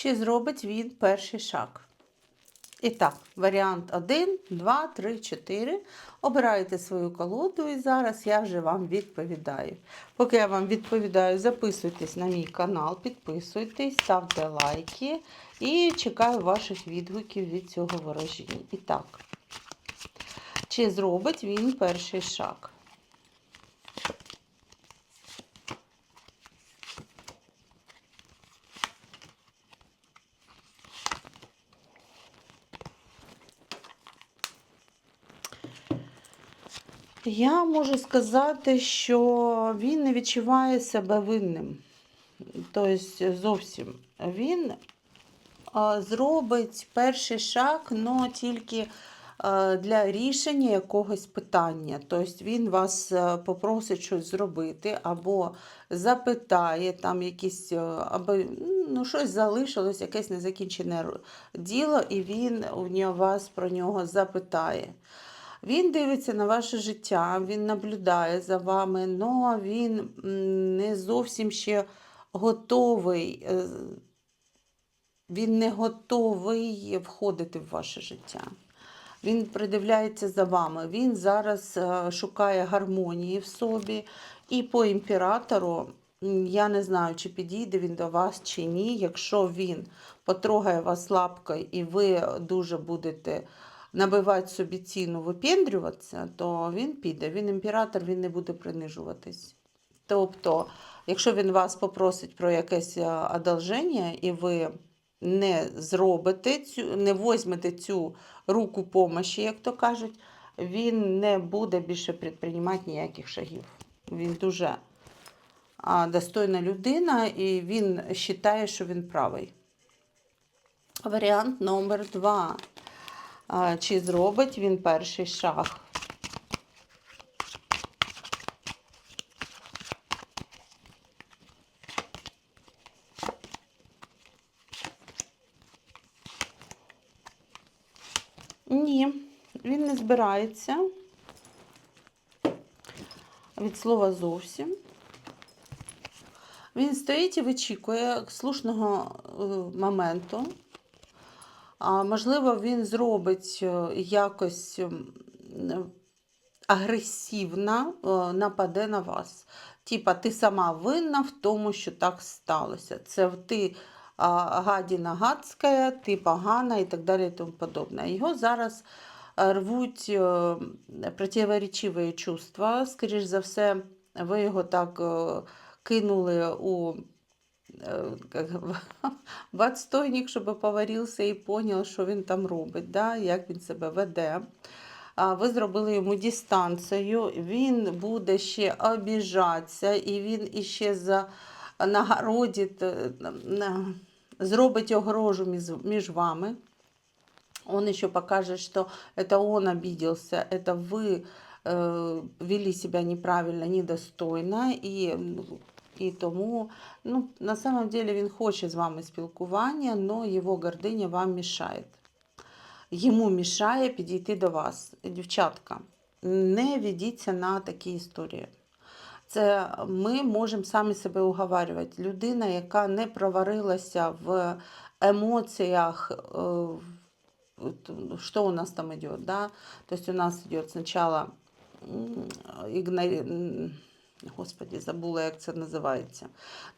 Чи зробить він перший шаг? І так, варіант 1, 2, 3, 4. Обираєте свою колоду, і зараз я вже вам відповідаю. Поки я вам відповідаю, записуйтесь на мій канал, підписуйтесь, ставте лайки і чекаю ваших відгуків від цього ворожіння. І так, чи зробить він перший шаг? Я можу сказати, що він не відчуває себе винним. Тобто зовсім він зробить перший шаг, але тільки для рішення якогось питання. Тобто він вас попросить щось зробити, або запитає там якісь, або ну, щось залишилось, якесь незакінчене діло, і він у вас про нього запитає. Він дивиться на ваше життя, він наблюдає за вами, але він не зовсім ще готовий. е, Він не готовий входити в ваше життя. Він придивляється за вами. Він зараз е, шукає гармонії в собі. І по імператору я не знаю, чи підійде він до вас чи ні. Якщо він потрогає вас лапкою і ви дуже будете набивати собі ціну, випендрюватися, то він піде. Він імператор, він не буде принижуватись. Тобто, якщо він вас попросить про якесь е, одолження, і ви не зробите цю, не возьмете цю руку помощі, як то кажуть, він не буде більше предприймати ніяких шагів. Він дуже достойна людина, і він вважає, що він правий. Варіант номер два. Чи зробить він перший шаг? Ні, він не збирається. Від слова зовсім. Він стоїть і вичікує слушного е, моменту. Можливо, він зробить е, якось е, агресивно е, нападе на вас. Типа, ти сама винна в тому, що так сталося. Це ти гадіна гадська, ти погана і так далі і тому подобне. Його зараз рвуть противоречиві чувства. Скоріш за все, ви його так кинули у как бы, в отстойник, щоб поварився і поняв, що він там робить, да? як він себе веде. А Ви зробили йому дистанцію, він буде ще обіжатися, і він іще за нагородить, е, на- зробить огрожу між, між вами. Он еще покажет, что это он обиделся, это вы э, вели себя неправильно, недостойно, і, і тому ну, на самом деле він хоче з вами спілкування, но його гординя вам мішає. Йому мішає підійти до вас. Дівчатка, не ведіться на такі історії. Це ми можемо самі себе уговарювати. Людина, яка не проварилася в емоціях, е, что у нас там идет, да? То есть у нас м, игнори... м, Господи, забула, як це називається.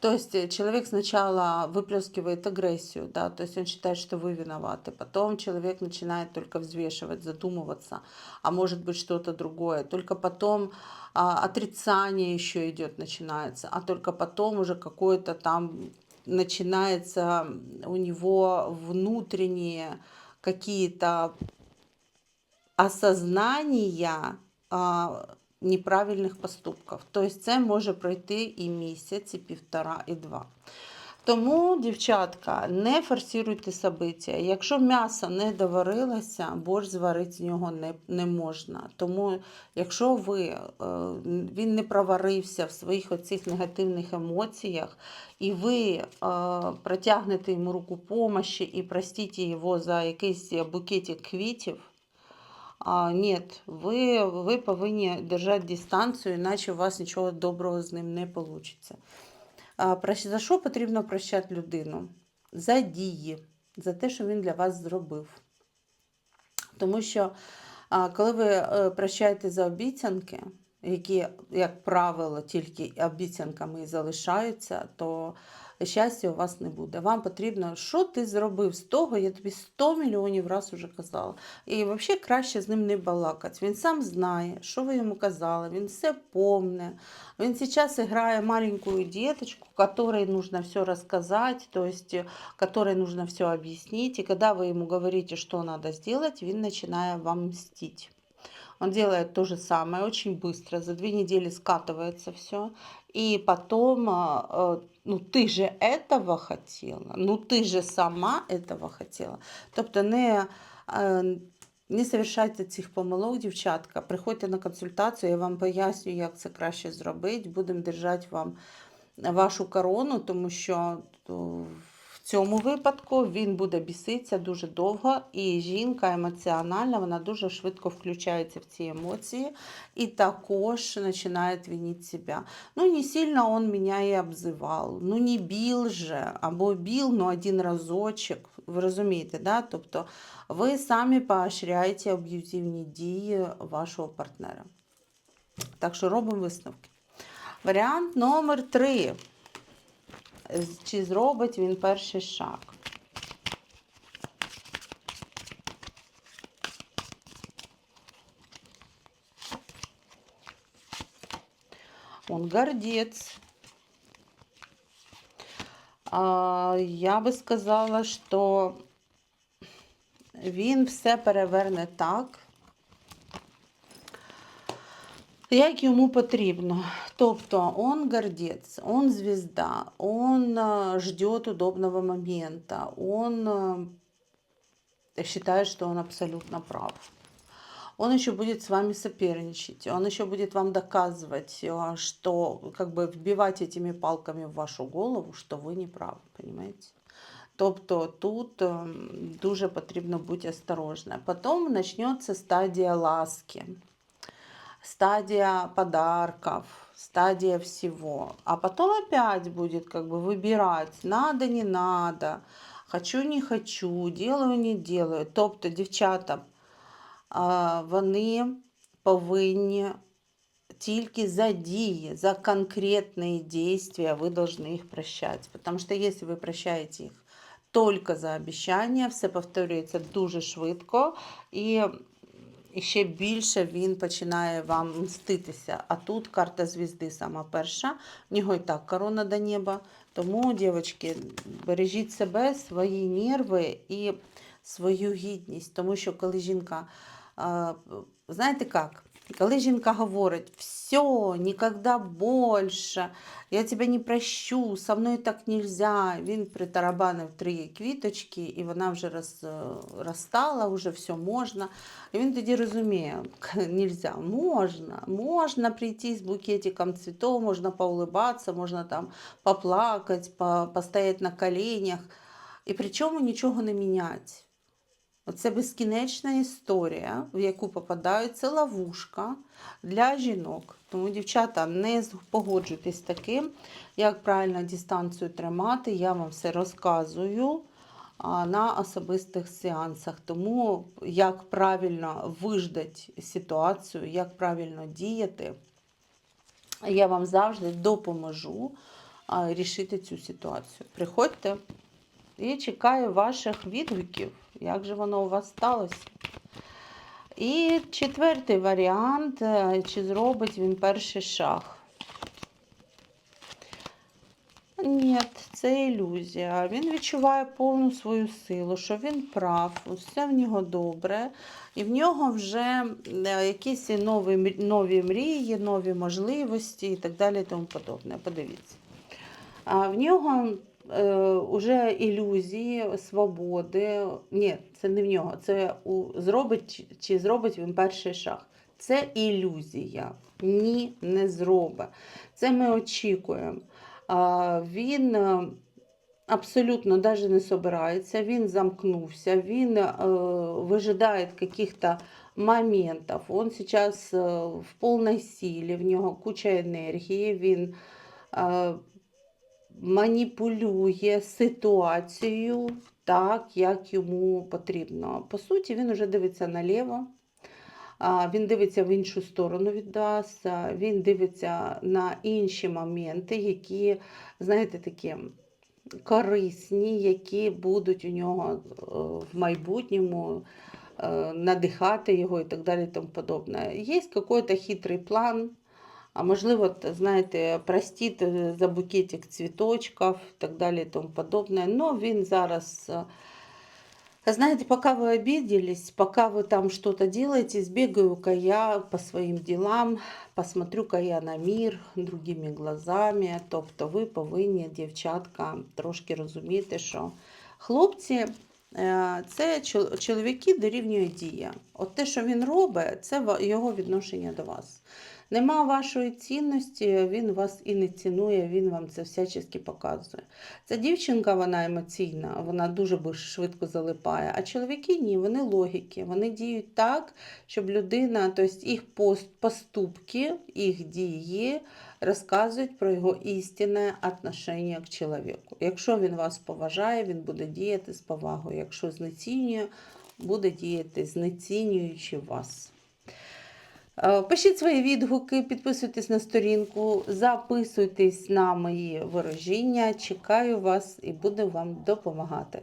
То есть человек сначала выплескивает агрессию, да, то есть он считает, что вы виноваты. Потом человек начинает только взвешивать, задумываться, а может быть что-то другое. Только потом а, отрицание еще идет, начинается, а только потом уже какое-то там начинается у него внутренние какие-то осознания а, неправильних поступків. Тобто це може пройти і місяць, і півтора, і два. Тому, дівчатка, не форсуйте собиття. Якщо м'ясо не доварилося, борщ зварити з нього не, не можна. Тому, якщо ви, е, він не проварився в своїх оцих негативних емоціях, і ви е, протягнете йому руку помощі і простите його за якийсь букетик квітів, а, ні, ви, ви повинні держати дистанцію, іначе у вас нічого доброго з ним не вийде. А, за що потрібно прощати людину? за дії, за те, що він для вас зробив. Тому що а, коли ви е, прощаєте за обіцянки, які, як правило, тільки обіцянками і залишаються, то щастя у вас не буде. Вам потрібно, що ти зробив з того, я тобі 100 мільйонів разів вже казала. І взагалі краще з ним не балакати. Він сам знає, що ви йому казали, він все помне. Він сейчас играет маленькую деточку, которой нужно все рассказать, то есть э, которой нужно все объяснить. И когда вы ему говорите, что надо сделать, он начинает вам мстить. Он делает то же самое очень быстро, за две недели скатывается все. И потом, а, э, ну ты же этого хотела, ну ты же сама этого хотела. Тобто не, е, не совершайте цих помилок, дівчатка. Приходьте на консультацію, я вам поясню, як це краще зробити. Будемо держати вам вашу корону, тому що то, в цьому випадку він буде біситися дуже довго, і жінка емоціональна, вона дуже швидко включається в ці емоції і також починає винити себе. Ну, не сильно он меня і обзивав, ну не біл же, або біл, ну один разочок. Ви розумієте, да? Тобто ви самі поощряєте аб'юзивні дії вашого партнера. Так що робимо висновки. Варіант номер три. Чи зробить він перший шаг? Он гордец. Я би сказала, що він все переверне так, як йому потрібно. Тобто он гордец, он звезда, он э, ждет удобного момента, он э, считает, что он абсолютно прав. Он еще будет с вами соперничать, он еще будет вам доказывать, э, что как бы вбивать этими палками в вашу голову, что ви не правы, понимаете? Тобто тут ем, дуже потрібно бути осторожна. Потім почнеться стадія ласки, стадия подарков, стадия всего. А потом опять будет как бы выбирать, надо, не надо, хочу, не хочу, делаю, не делаю. Тобто, дівчата, а, вони повинні тільки за дії, за конкретные действия вы должны их прощать. Потому что если вы прощаете их только за обіцяння, все повторюється дуже швидко, і і ще більше він починає вам мститися. А тут карта звізди сама перша, в нього і так корона до неба. Тому, дівчатки, бережіть себе, свої нерви і свою гідність. Тому що коли жінка, знаєте як? Коли жінка говорить, все, ніколи більше, я тебе не прощу, со мною так нельзя. Він притарабанив три квіточки, і вона вже роз, розстала, вже все можна. І він тоді розуміє, нельзя, можна, можна прийти з букетиком цветов, можна поулибатися, можна там поплакати, по, постоять на коленях. І причому нічого не міняти. Оце безкінечна історія, в яку попадають, це ловушка для жінок. Тому, дівчата, не погоджуйтесь таким, як правильно дистанцію тримати. Я вам все розказую на особистих сеансах. Тому як правильно виждати ситуацію, як правильно діяти, я вам завжди допоможу рішити цю ситуацію. Приходьте і чекаю ваших відгуків як же воно у вас сталося. І четвертий варіант, е, чи зробить він перший шаг. Ні, це ілюзія. Він відчуває повну свою силу, що він прав, все в нього добре, і в нього вже е, якісь нові нові мрії, нові можливості і так далі. і тому подобне. Подивіться. В нього уже ілюзії, свободи. Ні, це не в нього. Це у, зробить чи зробить він перший шаг. Це ілюзія. Ні, не зробить. Це ми очікуємо. Він е, абсолютно навіть не собирається, він замкнувся, він е, вижидає каких-то моментів. Он зараз е, в повній силі, в нього куча енергії, він. Маніпулює ситуацією так, як йому потрібно. По суті, він вже дивиться наліво. Він дивиться в іншу сторону від вас, він дивиться на інші моменти, які, знаєте, такі корисні, які будуть у нього е, в майбутньому е, надихати його і так далі. І тому подобне. Є якийсь хитрий план. А можливо, знаєте, простіть е, за букетик цвіточків і так далі і тому подобне. Но він зараз, е, знаете, пока вы обиделись, пока вы там что-то делаете, сбегаю-ка я по своим делам, посмотрю-ка я на мир другими глазами. Тобто ви повинні, дівчатка, трошки розуміти, що хлопці е, це чол- чоловіки дорівнює дія. От те, що він робить, це його відношення до вас. Нема вашої цінності, він вас і не цінує, він вам це всячески показує. Ця дівчинка, вона емоційна, вона дуже швидко залипає. А чоловіки ні, вони логіки. Вони діють так, щоб людина, тобто їх пост- поступки, їх дії розказують про його істинне отношення к чоловіку. Якщо він вас поважає, він буде діяти з повагою. Якщо знецінює, буде діяти знецінюючи вас. Е, Пишіть свої відгуки, підписуйтесь на сторінку, записуйтесь на мої ворожіння. Чекаю вас і буду вам допомагати.